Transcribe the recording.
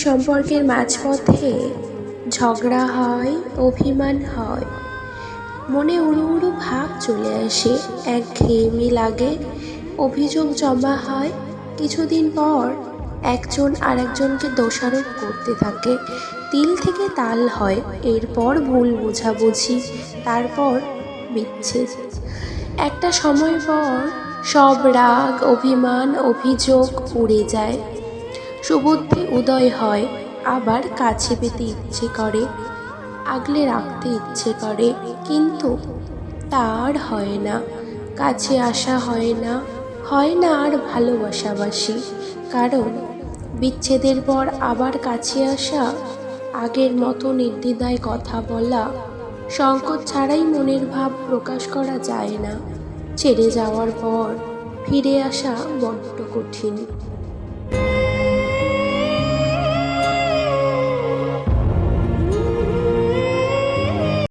সম্পর্কের মাঝপথে ঝগড়া হয়, অভিমান হয়। মনে উড়ু উড়ু ভাব চলে আসে এক ঘেয়েমি লাগে। অভিযোগ জমা হয়, কিছুদিন পর একজন আরেকজনকে দোষারোপ করতে থাকে। তিল থেকে তাল হয়, এরপর ভুল বোঝাবুঝি, তারপর বিচ্ছেদ। একটা সময় পর সব রাগ, অভিমান, অভিযোগ উড়ে যায়। সুবুদ্ধি উদয় হয়, আবার কাছে পেতে ইচ্ছে করে, আগলে রাখতে ইচ্ছে করে, কিন্তু তার হয় না। কাছে আসা হয় না হয় না আর ভালোবাসাবাসি, কারণ বিচ্ছেদের পর আবার কাছে আসা, আগের মতো নির্দ্বিধায় কথা বলা সংকট ছাড়াই মনের ভাব প্রকাশ করা যায় না। ছেড়ে যাওয়ার পর ফিরে আসা বড্ড কঠিন।